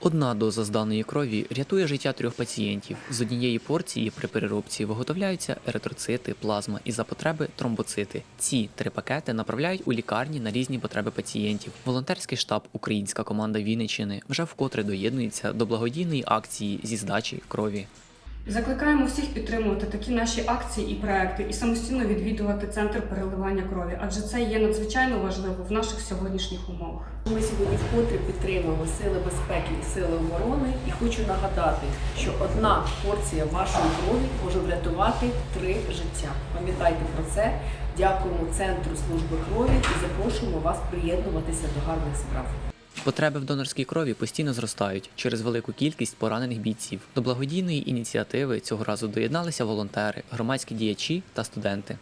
Одна доза зданої крові рятує життя трьох пацієнтів. З однієї порції при переробці виготовляються еритроцити, плазма і за потреби тромбоцити. Ці три пакети направляють у лікарні на різні потреби пацієнтів. Волонтерський штаб Українська команда Вінничини вже вкотре доєднується до благодійної акції зі здачі крові. Закликаємо всіх підтримувати такі наші акції і проекти і самостійно відвідувати центр переливання крові, адже це є надзвичайно важливо в наших сьогоднішніх умовах. Ми сьогодні вкотре підтримуємо сили безпеки і сили оборони. І хочу нагадати, що одна порція вашої крові може врятувати три життя. Пам'ятайте про це. Дякуємо центру служби крові і запрошуємо вас приєднуватися до гарних справ. Потреби в донорській крові постійно зростають через велику кількість поранених бійців. До благодійної ініціативи цього разу доєдналися волонтери, громадські діячі та студенти.